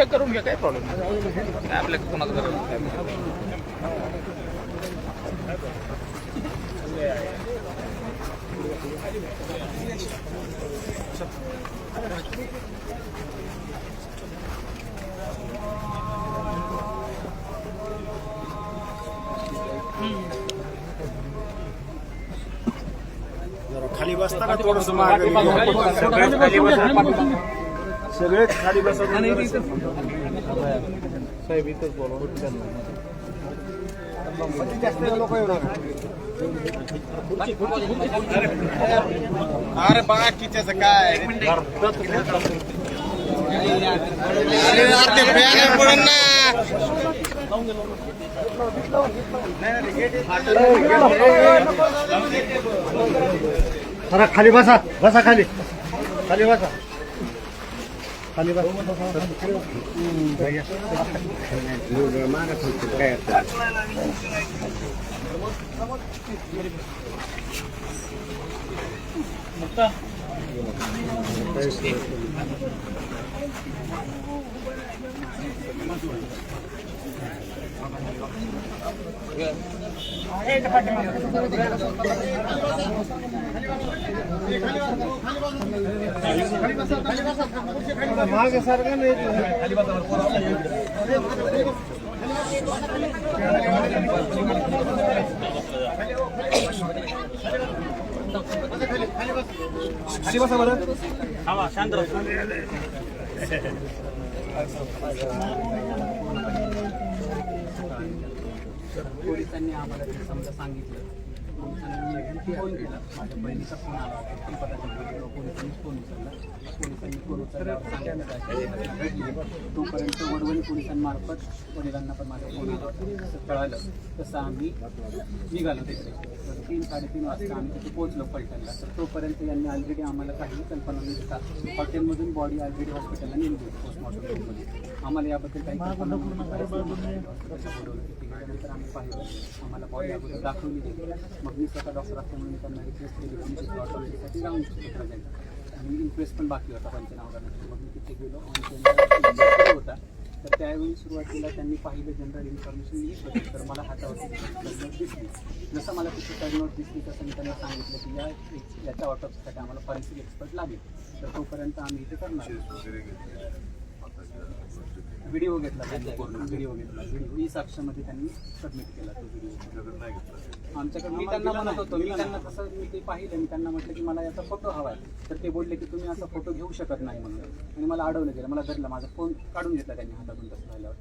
घ्या करून घ्या काय प्रॉब्लेम नाही आपल्या कोणाचं खाली बसताना थोडस मागे सगळेच खाली बसा साहेब इथंच लोक येणार अरे बाकीच्याच काय? अरे ते पडून ना. खाली बसा बसा खाली. खाली बसा. खाली बसा मागे सारखं नाही खाली बसा बरं पोलिसांनी आम्हाला ते समजा सांगितलं. पोलिसांनी फोन केला. माझ्या बहिणीचा फोन आला होता. ती पदाचा पोलिसांनी फोन उचलला. पोलिसांनी फोन उचलल्यावर सांगितलं तोपर्यंत वडवणी पोलिसांमार्फत वडिलांना पण माझा फोन आला तसं कळालं. तसं आम्ही निघालो तिकडे. तीन साडेतीन वाजता आम्ही तिथे पोहोचलो फलटणला तर तोपर्यंत यांनी ऑलरेडी आम्हाला काही कल्पना म्हणजे न देता हॉटेलमधून बॉडी ऑलरेडी हॉस्पिटलला नेली पोस्टमॉर्टममध्ये आम्हाला याबद्दल काही कल्पना नव्हती आम्ही पाहिलं. आम्हाला बॉडी अगोदर दाखवली गेली मग मी स्वतः डॉक्टर असल्यामुळे मी त्यांना रिक्वेस्ट केली. की मी ऑटोपसीसाठी जाऊन प्रेझेंट आणि इन्क्वेस्ट पण बाकी होता पंचनामानंतर मग मी तिथे गेलो. आणि होता. तर त्यावेळी सुरुवातीला त्यांनी पाहिलं जनरल इन्फॉर्मेशन लिहित होते. तर मला हातावरती सदनोट दिसली. जसं मला तिथे सदनोट दिसली तसं मी त्यांना सांगितलं की या याच्या ऑटोपसीसाठी आम्हाला फॉरेन्सिक एक्सपर्ट लागेल. तर तोपर्यंत आम्ही इथे करणार व्हिडिओ घेतला व्हिडिओ घेतला. व्हिडिओ. ई साक्षामध्ये त्यांनी सबमिट केला तो व्हिडिओ. आमच्याकडे मी त्यांना म्हणत होतो मी त्यांना तसं मी ते पाहिलं मी त्यांना म्हटलं की मला याचा फोटो हवा आहे. तर ते बोलले की तुम्ही असा फोटो घेऊ शकत नाही म्हणून. आणि मला अडवलं गेलं. मला धरलं माझा फोन काढून घेतला त्यांनी हातातून तसं झाल्यावर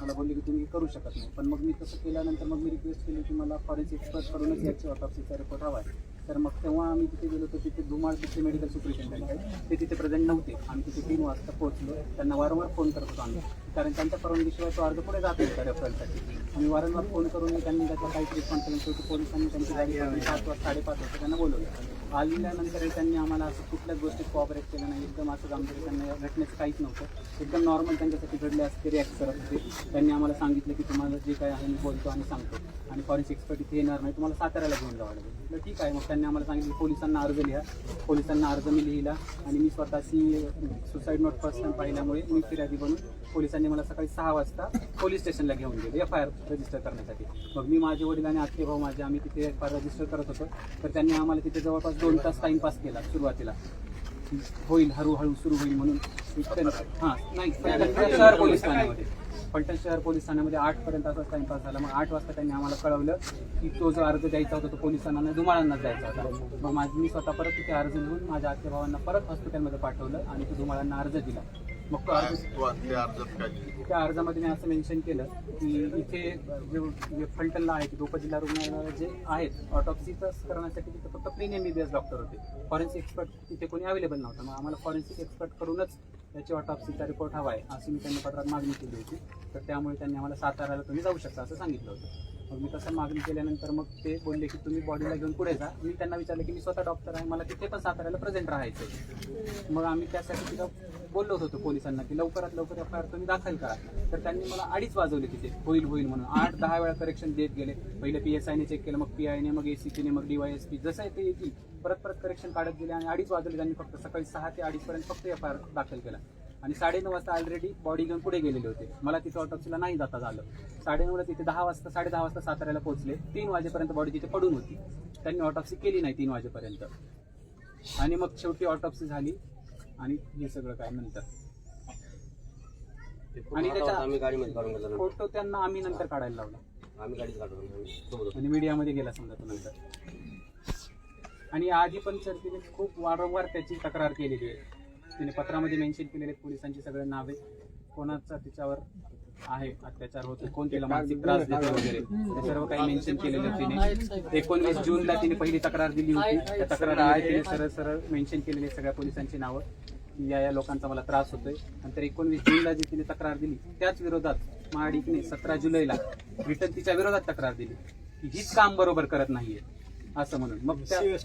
मला बोलले की तुम्ही करू शकत नाही. पण मग मी तसं केल्यानंतर मग मी रिक्वेस्ट केली की मला फॉरेन्सिक एक्सपर्ट करूनच याची ऑटोप्सीचा रिपोर्ट हवा आहे. तर मग तेव्हा आम्ही तिथे गेलो तर तिथे धुमाळ तिथे मेडिकल सुपरिटेंडंट आहेत. ते तिथे प्रेझेंट नव्हते. आम्ही तिथे तीन वाजता पोहोचलो. त्यांना वारंवार फोन करत होतो आम्ही. कारण त्यांच्या परवानगीशिवाय तो अर्ज पुढे जात नव्हता रेफरलसाठी आम्ही वारंवार फोन करून त्यांनी त्याचा रिस्पॉन्स केला नव्हतं पोलिसांनी त्यांची पाठवली. सात वाजता साडेपाच वाजता त्यांना बोलवलं. आलेल्यानंतर त्यांनी आम्हाला असं कुठल्याच गोष्टीत कॉपरेट केलं नाही. एकदम असं गांभीर्य त्यांना घटनेचं काहीच नव्हतं. एकदम नॉर्मल त्यांच्यासाठी घडले असं ते रिॲक्ट करत होते. त्यांनी आम्हाला सांगितलं की तुम्हाला जे काय आहे मी बोलतो आणि सांगतो. आणि फॉरेन्सिक एक्सपर्ट इथे येणार नाही. तुम्हाला साताऱ्याला घेऊन जावं लागेल. ठीक आहे. मग त्यांनी आम्हाला सांगितलं पोलिसांना अर्ज लिहा. पोलिसांना अर्ज मी लिहिला आणि मी स्वतःशी सुसाईड नोट पर्सन पाहिल्यामुळे मी फिर्यादी बनून पोलिसांनी मला सकाळी सहा वाजता पोलीस स्टेशनला घेऊन गेले एफ आय आर रजिस्टर करण्यासाठी. मग मी माझे वडील आणि आत्ते भाऊ माझे आम्ही तिथे एफ आय रजिस्टर करत होतो. तर त्यांनी आम्हाला तिथे जवळपास दोन तास टाईमपास केला सुरुवातीला. होईल हळूहळू सुरू होईल म्हणून. हां नाही शहर पोलीस ठाण्यामध्ये. फलटण शहर पोलीस ठाण्यामध्ये आठपर्यंत असाच टाइमपास झाला. मग आठ वाजता त्यांनी आम्हाला कळवलं की तो जो अर्ज द्यायचा होता तो पोलिसांना नाही धुमाळांनाच द्यायचा होता. मग माझी मी स्वतः परत तिथे अर्ज लिहून माझ्या आत्या भावांना परत हॉस्पिटलमध्ये पाठवलं आणि तो धुमाळांना अर्ज दिला. मग तो अर्ज त्या अर्जामध्ये मी असं मेन्शन केलं की इथे जे जे फलटणला आहे तिथे उपजिल्हा रुग्णालयाला जे आहेत ऑटोप्सीचं करण्यासाठी तिथे फक्त preen M B B S doctor होते. फॉरेन्सिक एक्सपर्ट तिथे कोणी अवेलेबल नव्हतं. मग आम्हाला फॉरेन्सिक एक्सपर्ट करूनच त्याची ऑटोप्सीचा रिपोर्ट हवा आहे अशी मी त्यांनी पत्रात मागणी केली होती. तर त्यामुळे त्यांनी आम्हाला साताऱ्याला तुम्ही जाऊ शकता असं सांगितलं होतं. मग मी तसं मागणी केल्यानंतर मग ते बोलले की तुम्ही बॉडीला घेऊन पुढे जा. मी त्यांना विचारलं की मी स्वतः डॉक्टर आहे मला तिथे पण साताऱ्याला प्रेझेंट राहायचं मग आम्ही त्यासाठी तिथं बोललो होतो पोलिसांना की लवकरात लवकर एफ आय आर तुम्ही दाखल करा. तर त्यांनी मला अडीच वाजवले तिथे होईल होईल म्हणून. आठ दहा वेळा करेक्शन देत गेले. पहिले पी एस आयने चेक केलं मग पी आयने मग एसीपीने मग डीवायएसपी जसं आहे ते येतील. परत परत करेक्शन काढत गेले आणि अडीच वाजवले त्यांनी फक्त. सकाळी सहा ते अडीचपर्यंत फक्त एफ आय आर दाखल केला. आणि साडेनऊ वाजता ऑलरेडी बॉडी घेऊन पुढे गेलेले होते. मला तिथे ऑटोप्सीला नाही जाता झालं. साडेनऊला तिथे दहा वाजता साडे दहा वाजता साताऱ्याला पोहोचले. तीन वाजेपर्यंत बॉडी तिथे पडून होती. त्यांनी ऑटोप्सी केली नाही तीन वाजेपर्यंत. आणि मग शेवटी ऑटोप्सी झाली. आणि हे सगळं काय नंतर. आणि त्याच्या आम्ही गाडीमध्ये काढून गेलो फोटो त्यांना आम्ही नंतर काढायला लावला. आम्ही गाडीत काढून सोबत होतो. आणि मीडियामध्ये गेला समजा तो नंतर. आणि आधी पण सर तिने खूप वारंवार त्याची तक्रार केलेली आहे. तिने पत्रामध्ये मेन्शन केलेले पोलिसांची सगळे नावे. कोणाचा तिच्यावर आहे अत्याचार होतो. कोण तिला मानसिक त्रास देतो वगैरे? हे सर्व काही मेन्शन केलेलं आहे तिने एकोणवीस जूनला तिने पहिली तक्रार दिली होती. त्या तक्रार तिने सरळ सरळ मेन्शन केलेली आहे सगळ्या पोलिसांची नावं. की या या लोकांचा मला त्रास होतोय. नंतर एकोणवीस जूनला जी तिने तक्रार दिली त्याच विरोधात महाडिकने सतरा जुलैला रिटर्न तिच्या विरोधात तक्रार दिली की हीच काम बरोबर करत नाहीये. असं म्हणून. मग पत्र.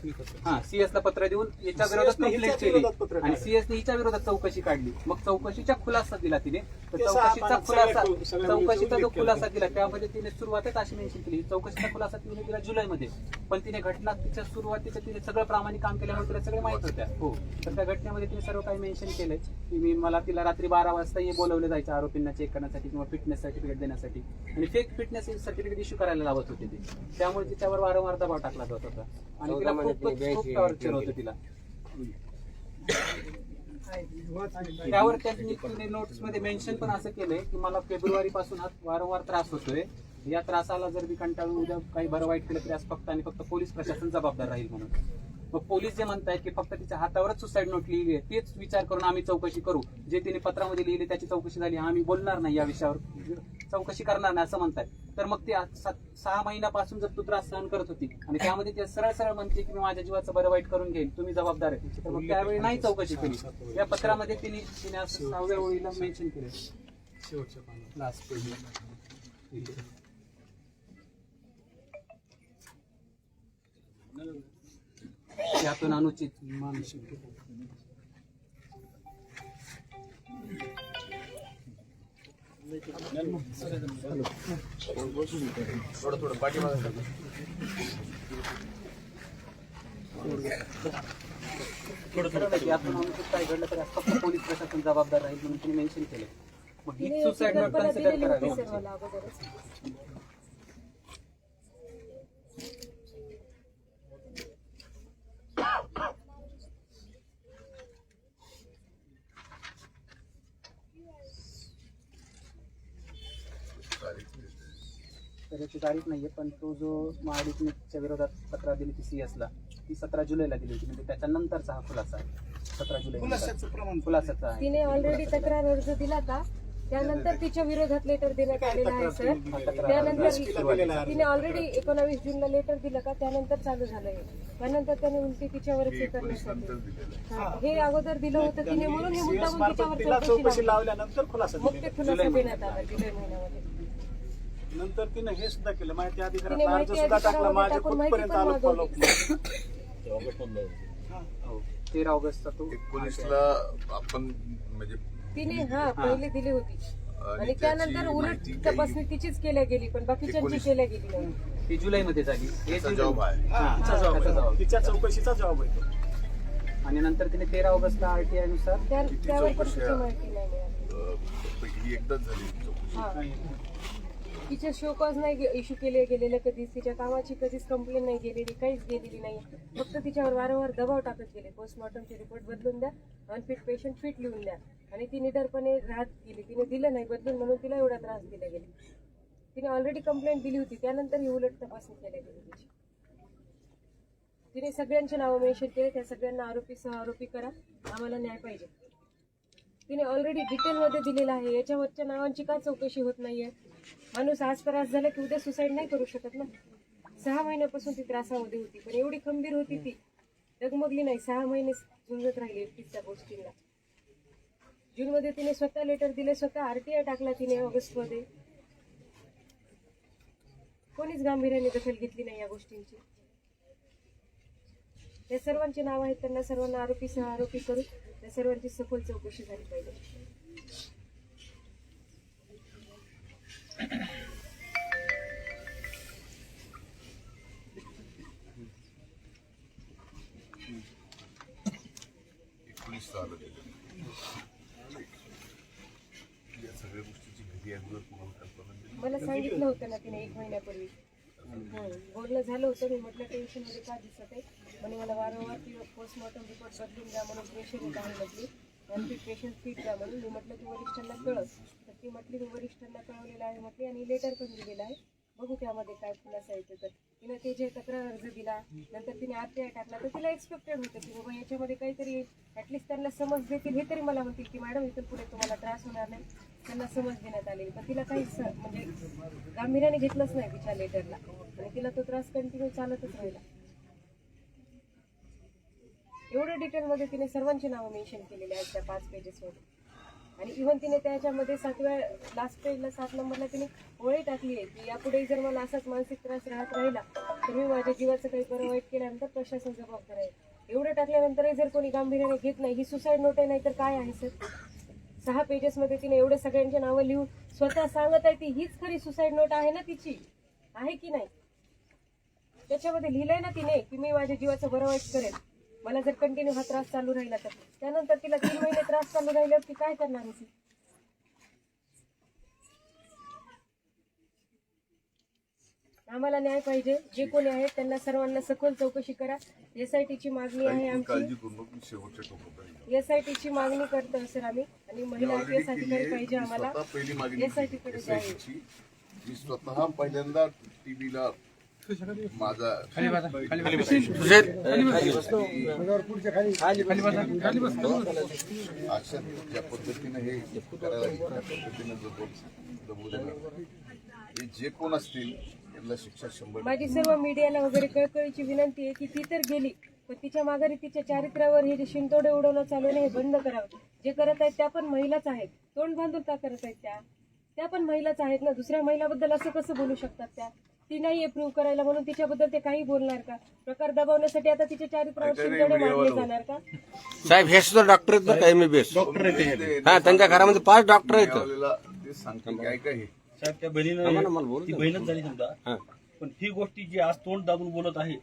हा सीएस ला पत्र देऊन याच्या विरोधात कंप्लेंट केली. आणि काढलं. सीएस ने हिच्या विरोधात चौकशी काढली. मग चौकशीचा खुलासा दिला तिने. तर चौकशीचा खुलासा चौकशीचा जो. खुलासा दिला त्यामध्ये तिने सुरुवातच अशी मेन्शन केली. चौकशीचा खुलासा तिने दिला जुलैमध्ये. पण तिने घटना तिच्या सुरुवातीच्या तिने सगळं प्रामाणिक काम केल्यामुळे तिला सगळं माहीत होत्या. हो. तर त्या घटनेमध्ये तिने सर्व काही मेन्शन केलंय. की मी मला तिला रात्री बारा वाजता हे बोलवलं जायचं आरोपींना चेक करण्यासाठी किंवा फिटनेस सर्टिफिकेट देण्यासाठी. आणि फेक फिटनेस सर्टिफिकेट इश्यू करायला लावत होते ते. त्यामुळे तिच्यावर वारंवार दबाव टाकला होता आणि तिला महिन्यात खूप तिने खूप 82 टॉर्चर होतं. तिला. त्यावर त्यांनी नोट्समध्ये मेन्शन पण असं केलंय की मला फेब्रुवारी पासून हा वारंवार त्रास होतोय. या त्रासाला जर मी कंटाळून उद्या काही बरं वाईट केलं तरी आज फक्त आणि फक्त पोलीस प्रशासन जबाबदार राहील म्हणून. मग पोलीस जे म्हणतायत की फक्त तिच्या हातावरच सुसाईड नोट लिहिली आहे तेच विचार करून आम्ही चौकशी करू. जे तिने पत्रामध्ये लिहिले त्याची चौकशी झाली आम्ही बोलणार नाही या विषयावर. चौकशी करणार नाही असं म्हणताय तर मग ते सात- सहा महिन्यापासून जर तू त्रास सहन करत होती आणि त्यामध्ये ते सरळ सरळ म्हणते की मी माझ्या जीवाचं बरं वाईट करून घेईल तुम्ही जबाबदार आहे. तर मग त्यावेळी नाही चौकशी केली. या पत्रामध्ये तिने तिने असं सहाव्या ओळीला मेन्शन केलं. शेवटच्या पानात. लास्ट पेज त्यातून अनुचित मानसिक थोडं थोडं यातून अनुचित काय घडलं तर फक्त पोलीस प्रशासन जबाबदार राहील म्हणून तिने मेन्शन केले. मग ही सुसाईड कन्सिडर करावी. सर्वांना अगोदरच तर याची तारीख नाहीये पण तो जो महाडिकच्या विरोधात तक्रार दिली ती CS ला ती सतरा जुलैला दिली होती. म्हणजे त्याच्यानंतरचा हा खुलासा आहे. सतरा जुलै खुलासाचं प्रमाण. खुलासाचा आहे. तिने ऑलरेडी तक्रार अर्ज दिला का त्यानंतर तिच्या विरोधात लेटर देण्यात आलेलं आहे सर त्यानंतर तिने ऑलरेडी एकोणावीस जूनला लेटर दिलं का? त्यानंतर चालू झालंय. त्यानंतर त्याने उलटी तिच्यावरच हे करण्यासाठी हा, हे अगोदर दिलं होतं तिने. म्हणून हे तिला तिच्यावर चौकशी चौकशी लावली. लावल्यानंतर खुलासा मग ते खुलासा देण्यात आला जुलै महिन्यामध्ये. नंतर तिने हे सुद्धा केलं. माहिती अधिकारात अर्ज सुद्धा टाकला. माझ्या कुठपर्यंत आलो. फॉलो हो तेरा ऑगस्टचा तो. एकोणीसला आपण म्हणजे तिने हा पहिले दिली होती. आणि त्यानंतर उलट तपासणी तिचीच केल्या गेली पण बाकीच्यांची केल्या गेली नाही. ती जुलैमध्ये झाली. हे जॉब हा. तिच्या चौकशीचा जबाब आहे तो. आणि नंतर तिने तेरा ऑगस्टला आरटीआयनुसार त्यावर पण? माहिती नाही. ही एकदाच झाली हा. तिचे शोकॉज नाही इश्यू केले गेलेले कधीच. तिच्या कामाची कधीच कंप्लेंट नाही गेलेली काहीच गेलेली नाही. फक्त तिच्यावर वारंवार दबाव टाकत गेले. पोस्टमॉर्टमचे रिपोर्ट बदलून द्या. अनफिट पेशंट फिट लिहून द्या. आणि ती निडरपणे राहत गेली. तिने दिलं नाही बदलून म्हणून तिला एवढा त्रास दिला गेला. तिने ऑलरेडी कंप्लेंट दिली होती. त्यानंतर ही उलट तपासणी केल्या गेली तिची. तिने सगळ्यांची नावं मेन्शन केले. त्या सगळ्यांना आरोपी सह आरोपी करा. आम्हाला न्याय पाहिजे. तिने ऑलरेडी डिटेलमध्ये दिलेलं आहे. याच्यावरच्या नावांची का चौकशी होत नाहीये? माणूस आज त्रास झाला की उद्या सुसाईड नाही करू शकत ना. सहा महिन्यापासून ती त्रासामध्ये होती पण एवढी खंबीर होती ती. डगमगली नाही सहा महिने झुंजत राहिली एकटीच त्या गोष्टींना. जूनमध्ये तिने स्वतः लेटर दिले स्वतः आरटीआय टाकला तिने ऑगस्टमध्ये. कोणीच गांभीर्याने दखल घेतली नाही या गोष्टींची. त्या सर्वांची नाव आहेत त्यांना सर्वांना आरोपी सह आरोपी करून त्या सर्वांची सखोल चौकशी झाली पाहिजे. एकोणीस अगोदर कल्पना मला सांगितलं होतं ना तिने एक महिन्यापूर्वी. हं. बोलणं झालं होतं मी म्हटलं टेन्शनमध्ये का दिसत आहे? म्हणे मला वारंवार ती पोस्टमॉर्टम रिपोर्ट बदलून द्या म्हणून प्रेशर येत आहे म्हटली. आणि पेशंट फिट द्या म्हणून. मी म्हटलं तू वरिष्ठांना कळस ती म्हटली मी वरिष्ठांना कळवलेलं आहे म्हटली आणि लेटर पण दिलेलं आहे. बघू त्यामध्ये काय खुलासा येतो तर. तिनं ते जे तक्रार अर्ज दिला नंतर तिने आरटीआय टाकला तर तिला एक्सपेक्टेड होतं की बाबा याच्यामध्ये काहीतरी ॲटलिस्ट त्यांना समज देतील. हे तरी मला म्हणतील की मॅडम इथून पुढे तुम्हाला त्रास होणार नाही. त्यांना समज देण्यात आली. पण तिला काही म्हणजे गांभीर्याने घेतलंच नाही तिच्या लेटरला आणि तिला तो त्रास कंटिन्यू चालतच राहिला. एवढं डिटेलमध्ये तिने सर्वांची नावं मेन्शन केलेली आहेत त्या पाच पेजेसमध्ये आणि इव्हन तिने त्याच्यामध्ये सातव्या लास्ट पेजला सात नंबरला तिने ओळी टाकली आहे की यापुढे जर मला असाच मानसिक त्रास राहत राहिला तर मी माझ्या जीवाचं काही बरं वाईट केल्यानंतर प्रशासन जबाबदार आहे. एवढं टाकल्यानंतरही जर कोणी गांभीर्याने घेत नाही ही सुसाईड नोट आहे नाही तर काय आहे सर? सहा पेजेसमध्ये तिने एवढे सगळ्यांची नावं लिहून स्वतः सांगत आहे ती हीच खरी सुसाईड नोट आहे ना तिची? आहे की नाही? त्याच्यामध्ये लिहिलंय ना तिने की मी माझ्या जीवाचं बरं वाईट करेल मला जर कंटिन्यू हा त्रास चालू राहिला तर. त्यानंतर तिला तीन महिने त्रास चालू राहिल्यावर ती काय करणार आहे ती? आम्हाला न्याय पाहिजे. जे कोणी आहेत त्यांना सर्वांना सखोल चौकशी करा. एसआयटी ची मागणी आहे आमची. काळजी करू नको मी शेवटच्या टोकापर्यंत एसआयटी ची मागणी करतो सर आम्ही. आणि महिला आयपीएस अधिकारी पाहिजे आम्हाला. SIT ची. मी स्वतः पहिल्यांदा टीव्हीला माझा अशा ज्या पद्धतीने हे करायला लागेल, त्या पद्धतीने देणार. हे जे कोण असतील त्यांना शिक्षा शंभर माझी सर्व मीडियाला वगैरे कळकळीची विनंती आहे की ती तर गेली पण तिच्या माघारी तिच्या चारित्र्यावर हे जे शिंतोडे उडवणं चालू आहे हे बंद करावं. जे करत आहेत त्या पण महिलाच आहेत. तोंड बांधून का करत आहेत त्या? त्या पण महिलाच आहेत ना? दुसऱ्या महिलाबद्दल असं कसं बोलू शकतात त्या? ती नाहीये प्रूव्ह करायला म्हणून तिच्याबद्दल ते काही बोलणार का? प्रकार दबावण्यासाठी आता मारले जाणार का? साहेब हे सुद्धा डॉक्टर आहेत ना एम बी एस हा त्यांच्या घरामध्ये पाच डॉक्टर आहेत. त्यावेळेला ते सांगतो की ऐका हे. साहेब त्या बहिणीनं ती बहीणच झाली समजा. पण ही गोष्टी जी आज तोंड दाबून बोलत आहे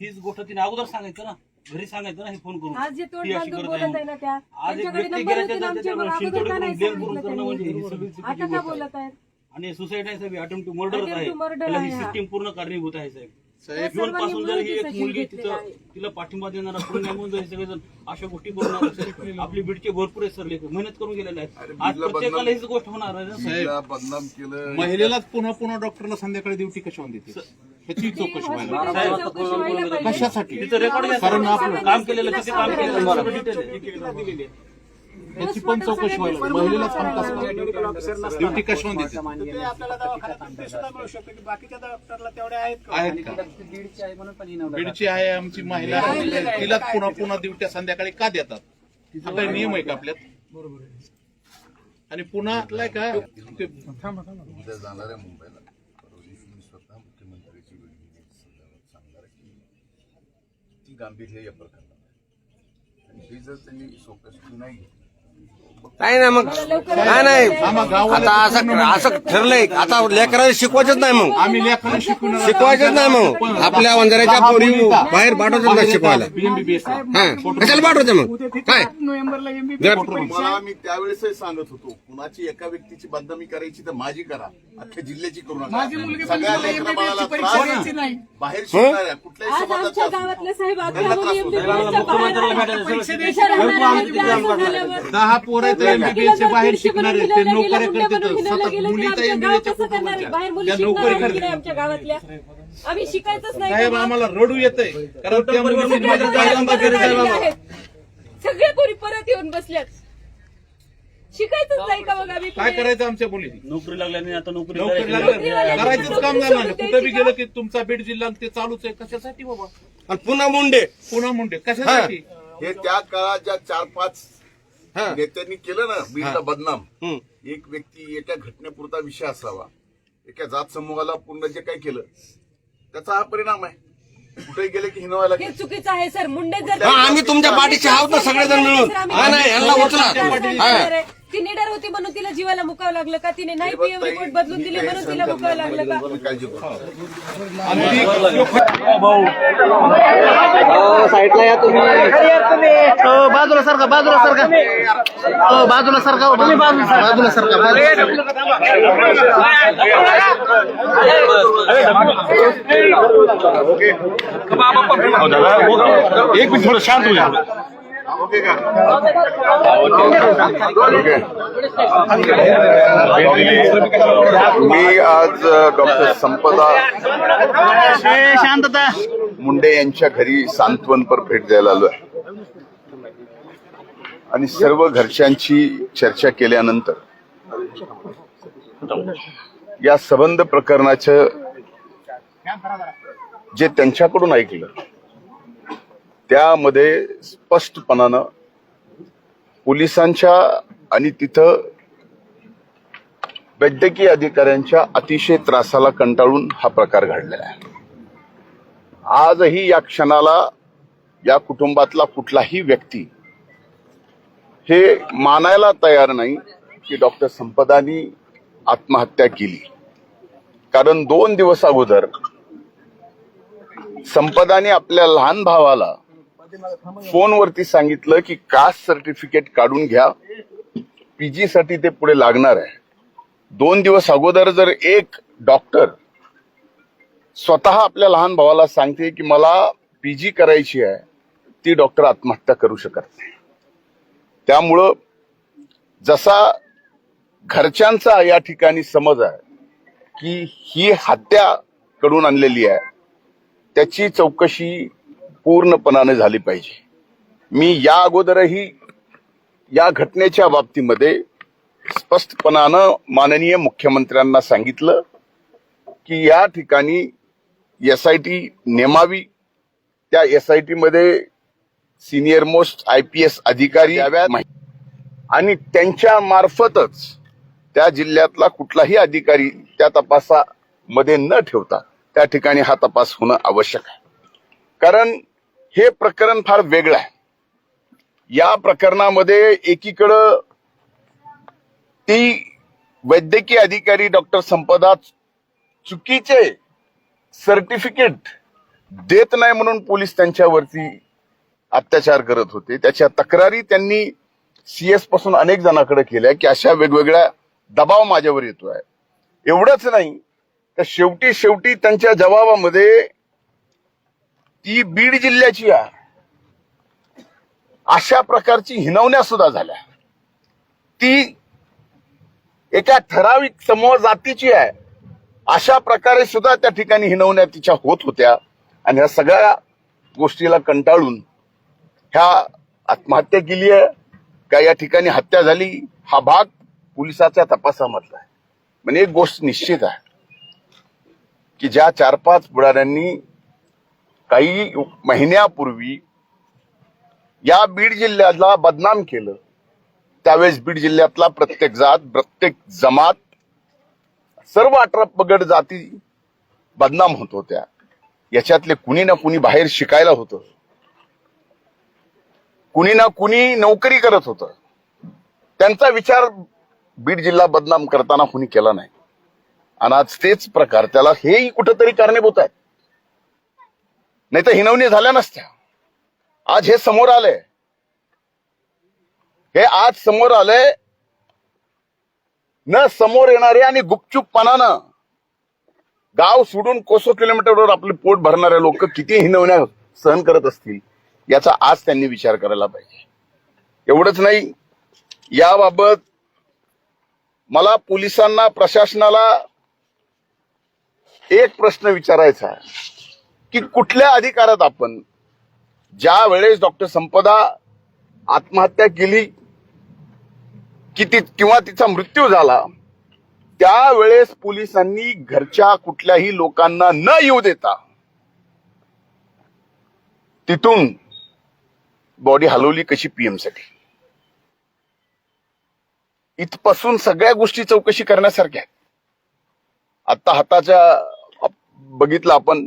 हीच गोष्ट तिने अगोदर सांगायचं ना. घरी सांगायचं ना हे फोन करून. आज जे तोंड ती अशी बांधून करत बोलत आहे आहे ना त्या आज एक त्यांच्याकडे व्यक्ती नंबर गेल्याच्या होते ना नंतर आमचे त्याच्यावर मग अगोदर का शिंतोडे नाही करून बेल करून सांगितलं करणं म्हणजे ही त्यांनी? सगळी चुकीची आता का गोष्ट आहे. बोलत आहेत? आणि सुसाईड आहे साहेब attempt to murder Attempt to आहे त्याला ही आहे, हा. सिस्टीम पूर्ण कारणीभूत आहे साहेब. सर्वांनी पासून जर मिळून ही एक जीव मुलगी घेतलेला तिथं आहे. तिला पाठिंबा देणारा कोणी नाही म्हणून जर सगळेजण अशा गोष्टी असेल आपली बीडचे भरपूर आहेत सर लेखक मेहनत करून गेलेले आहेत. आज बीडला प्रत्येकाला हीच गोष्ट होणार आहे ना साहेब? तिला बदनाम केलं. महिलेलाच पुन्हा पुन्हा डॉक्टरला संध्याकाळी ड्युटी कशावर देते. ह्याची चौकशी व्हायला हॉस्पिटलची चौकशी व्हायला पाहिजे. कशासाठी? तिथं रेकॉर्ड कारण. आपलं- काम केलेलं किती काम केलेलं सगळं डिटेल आहे. ह्याची पण चौकशी व्हायला पाहिजे. महिलेलाच पण कसं ड्युटी कशावर देते आहेत का? बीडची आहे म्हणून पण इनवलं बीडची आहे आमची महिला. तिलाच पुन्हा पुन्हा ड्युट्या संध्याकाळी का देतात? हा काही नियम आहे का आपल्यात? आणि पुन्हा like का उद्या जाणार आहे मुंबईला मी स्वतः मुख्यमंत्र्याची वेळ घेऊन संदर्भात सांगणार की ती गांभीर्य या प्रकरणात आणि हे जर त्यांनी सोपस्वी नाही घेतलं नाही ना मग. नाही नाही. आता असं असं ठरलंय. आता लेकराला शिकवायचंच नाही मग. आम्ही लेखाला शिकवणार शिकवायचंच नाही मग. आपल्या वंजाऱ्याच्या पोरी बाहेर पाठवतात ना शिकवायला? हा. कशाला पाठवते मग? काय? मला मी त्यावेळेसही सांगत होतो कुणाची एका व्यक्तीची बदनामी करायची तर माझी करा. अख्ख्या जिल्ह्याची करू नका. सगळ्या बाहेर शिकणाऱ्या कुठल्याही आज समाजाच्या. दहा पोरं बाहेर शिकणार आहेत ते नोकऱ्या करतात. मुली तर एमबीबीएसच्या त्या नोकरी करतात. आमच्या गावातल्या. आम्ही शिकायचंच नाही साहेब का मग? आम्हाला रडू येतंय. कारण त्या मुली माझ्या पोरी परत. आहेत. पोरी येऊन बसल्यात. शिकायचंच नाही का मग आम्ही काय पुढे? करायचं आमच्या मुलीनी नोकरी लागल्याने आता नोकरी नोकरी करायची. लागलं करायचंच काम झालं नाही कुठं बी गेलं की? तुमचा बीड जिल्हा ते चालूच आहे. कशासाठी बाबा? आणि पुन्हा मुंडे. पुन्हा मुंडे. कशासाठी? हे त्या काळात ज्या चार पाच हा. नेत्यांनी केलं ना बीडला बदनाम. हम्म. एक व्यक्ती एका घटनेपुरता विषय असावा. एका जात समूहाला पूर्ण जे काही केलं त्याचा हा परिणाम आहे. कुठे गेले की हिनवायला हे चुकीचं आहे सर. मुंडे जर हा, आम्ही तुमच्या पाठीशी आहोत ना सगळेजण मिळून. हा नाही यांना उचला. हा. ती निडर होती म्हणून तिला जीवाला मुकावं लागलं का? तिने नाही पीएम रिपोर्ट बदलून दिले म्हणून तिला मुकावं लागलं का? तुम्ही काळजी करू. नका. बाजूला सारखा बाजूला सारखा. बाजूला सारखा बाजूला सारखा एक मिनिट थोडं शांत होईल मी आज डॉक्टर संपदा शांतता. मुंडे यांच्या घरी सांत्वनपर भेट द्यायला आलोय. आणि सर्व घरच्यांची चर्चा केल्यानंतर या संबंध प्रकरणाचं जे त्यांच्याकडून ऐकलं त्यामध्ये स्पष्टपणानं पोलिसांच्या आणि तिथं वैद्यकीय अधिकाऱ्यांच्या अतिशय त्रासाला कंटाळून हा प्रकार घडलेला आहे. आजही या क्षणाला या कुटुंबातला कुठलाही व्यक्ती हे मानायला तयार नाही की डॉक्टर संपदानी आत्महत्या केली. कारण दोन दिवस अगोदर संपदाने आपल्या लहान भावाला फोनवरती सांगितलं की कास्ट सर्टिफिकेट काढून घ्या. पीजी साठी ते पुढे लागणार आहे. दोन दिवस अगोदर जर एक डॉक्टर स्वतः आपल्या लहान भावाला सांगते की मला पीजी करायची आहे ती डॉक्टर आत्महत्या करू शकत नाही. त्यामुळं जसा घरच्यांचा या ठिकाणी समज आहे की ही हत्या कडून आणलेली आहे त्याची चौकशी पूर्णपणाने झाली पाहिजे. मी या अगोदरही या घटनेच्या बाबतीमध्ये स्पष्टपणानं माननीय मुख्यमंत्र्यांना सांगितलं की या ठिकाणी एस आय टी नेमावी. त्या एस आय टी मध्ये senior most I P S अधिकारी आणि त्यांच्या मार्फतच त्या जिल्ह्यातला कुठलाही अधिकारी त्या तपासामध्ये न ठेवता त्या ठिकाणी हा तपास होणं आवश्यक आहे. कारण हे प्रकरण फार वेगळं आहे. या प्रकरणामध्ये एकीकडं ती वैद्यकीय अधिकारी डॉक्टर संपदा चुकीचे सर्टिफिकेट देत नाही म्हणून पोलीस त्यांच्यावरती अत्याचार करत होते. त्याच्या तक्रारी त्यांनी सीएसपासून अनेक जणांकडे केल्या की अशा वेगवेगळ्या दबाव माझ्यावर येतो आहे एवढंच नाही तर शेवटी शेवटी त्यांच्या जबाबामध्ये ती बीड जिल्ह्याची आहे. अशा प्रकारची हिनवण्या सुद्धा झाल्या. ती एका ठराविक समूह जातीची आहे. अशा प्रकारे सुद्धा त्या ठिकाणी हिनवण्या तिच्या होत होत्या. आणि ह्या सगळ्या गोष्टीला कंटाळून ह्या आत्महत्या केली आहे. का या ठिकाणी हत्या झाली? हा भाग पोलिसाच्या तपासामधला आहे. म्हणजे एक गोष्ट निश्चित आहे. की ज्या चार पाच पुढाऱ्यांनी काही महिन्यापूर्वी या बीड जिल्ह्याला बदनाम केलं. त्यावेळेस बीड जिल्ह्यातला प्रत्येक जात प्रत्येक जमात सर्व अठरा पगड जाती बदनाम होत होत्या. याच्यातले कुणी ना कुणी बाहेर शिकायला होतं. कुणी ना कुणी नोकरी करत होतं. त्यांचा विचार बीड जिल्हा बदनाम करताना कुणी केला नाही. आणि आज तेच प्रकार त्याला हेही कुठंतरी कारणीभूत आहेत नाही तर हिनवणी झाल्या नसत्या. आज हे समोर आलंय. हे आज समोर आलंय. न समोर येणारे आणि गुपचूपपणानं गाव सोडून कोसो किलोमीटरवर आपले पोट भरणारे लोक किती हिनवण्या सहन करत असतील याचा आज त्यांनी विचार करायला पाहिजे. एवढंच नाही याबाबत मला पोलिसांना प्रशासनाला एक प्रश्न विचारायचा आहे. की कुठल्या अधिकारात आपण ज्या वेळेस डॉक्टर संपदा आत्महत्या केली की ती किंवा तिचा मृत्यू झाला त्यावेळेस पोलिसांनी घरच्या कुठल्याही लोकांना न येऊ देता तिथून बॉडी हलवली कशी पीएमसाठी इथपासून सगळ्या गोष्टी चौकशी करण्यासारख्या आहेत. आता हाताच्या बघितलं आपण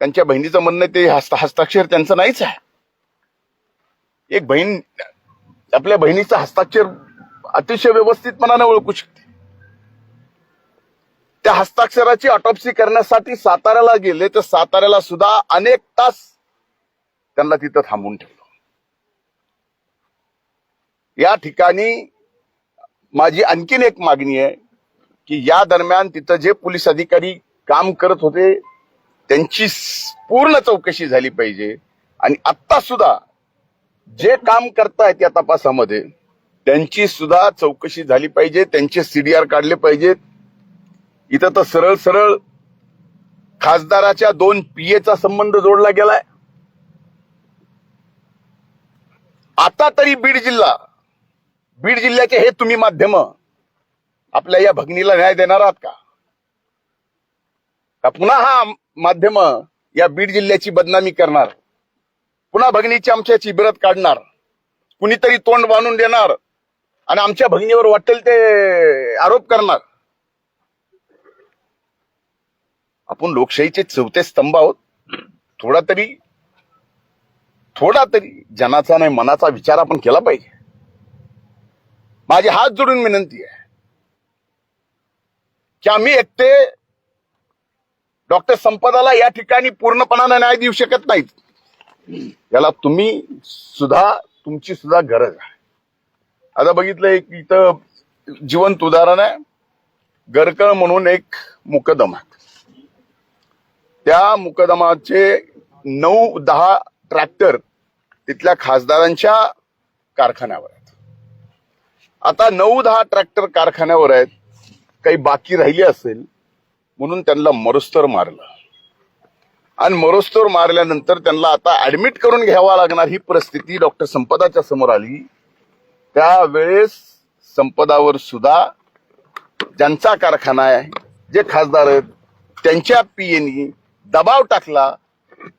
त्यांच्या बहिणीचं म्हणणं ते हस्त हस्ताक्षर त्यांचं नाहीच आहे. एक बहीण आपल्या बहिणीचं हस्ताक्षर अतिशय व्यवस्थितपणाने ओळखू शकते. त्या हस्ताक्षराची ऑटोप्सी करण्यासाठी साताऱ्याला गेले तर साताऱ्याला सुद्धा अनेक तास त्यांना तिथं थांबून ठेवलं. या ठिकाणी माझी आणखीन एक मागणी आहे की या दरम्यान तिथं जे पोलीस अधिकारी काम करत होते त्यांची पूर्ण चौकशी झाली पाहिजे. आणि आत्ता सुद्धा जे काम करतायत या तपासामध्ये त्यांची सुद्धा चौकशी झाली पाहिजे त्यांचे सीडीआर काढले पाहिजेत. इथं तर सरळ सरळ खासदाराच्या दोन पीएचा संबंध जोडला गेलाय. आता तरी बीड जिल्हा बीड जिल्ह्याचे हे तुम्ही माध्यम आपल्या या भगिनीला न्याय देणार आहात का पुन्हा हा माध्यम या बीड जिल्ह्याची बदनामी करणार. पुन्हा भगिनीची आमच्या चिबरत काढणार. कुणीतरी तोंड बांधून देणार. आणि आमच्या भगिनीवर वाटेल ते आरोप करणार. आपण लोकशाहीचे चौथे स्तंभ आहोत. थोडा तरी थोडा तरी जनाचा नाही मनाचा विचार आपण केला पाहिजे. माझी हात जोडून विनंती आहे. की आम्ही एकटे डॉक्टर संपदाला या ठिकाणी पूर्णपणाने न्याय देऊ शकत नाहीत. याला तुम्ही सुद्धा तुमची सुद्धा गरज आहे. आता बघितलं एक इथं जिवंत उदाहरण आहे. गरकळ म्हणून एक मुकदम आहे. त्या मुकदमाचे नऊ दहा ट्रॅक्टर तिथल्या खासदारांच्या कारखान्यावर आहेत. आता नऊ दहा ट्रॅक्टर कारखान्यावर आहेत. काही बाकी राहिली असेल म्हणून त्यांना मरुस्तर मारलं. आणि मरोस्तर मारल्यानंतर त्यांना आता ऍडमिट करून घ्यावा लागणार ही परिस्थिती डॉक्टर संपदाच्या समोर आली. त्यावेळेस संपदावर सुद्धा ज्यांचा कारखाना आहे जे खासदार आहेत त्यांच्या पीएनी दबाव टाकला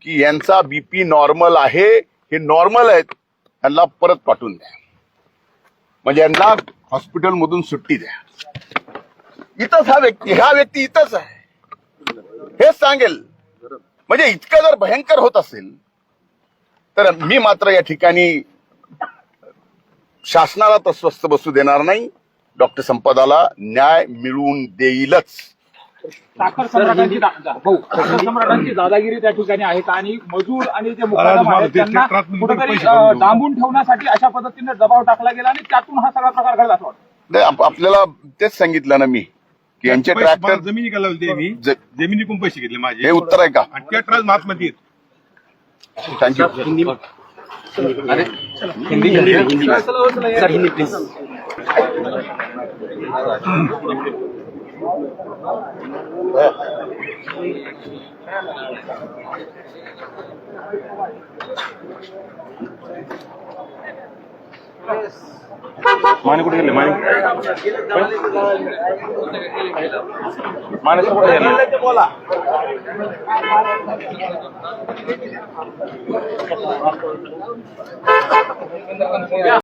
की यांचा बीपी नॉर्मल आहे हे नॉर्मल आहेत त्यांना परत पाठवून द्या. म्हणजे यांना हॉस्पिटलमधून सुट्टी द्या. इथंच हा व्यक्ती हा व्यक्ती इथंच आहे. हेच सांगेल. म्हणजे इतकं जर भयंकर होत असेल तर मी मात्र या ठिकाणी शासनाला तर स्वस्थ बसू देणार नाही. डॉक्टर संपदाला न्याय मिळवून देईलच. साखर सम्राटांची साखर दादागिरी त्या ठिकाणी आहेत आणि मजूर आणि जे मुकादम आहेत त्यांना कुठेतरी डांबून ठेवण्यासाठी अशा पद्धतीने दबाव टाकला गेला आणि त्यातून हा सगळा प्रकार घडला असं वाटतं. आपल्याला तेच सांगितलं ना मी. की यांचे ट्रॅक्टर जमिनी का लावली मी. ज- जमिनीकडून पैसे घेतले माझे. हे उत्तर आहे का? आणि त्या ट्रस्ट महात्माती थँक्यू माने कुठे गेले माने माने कुठे गेले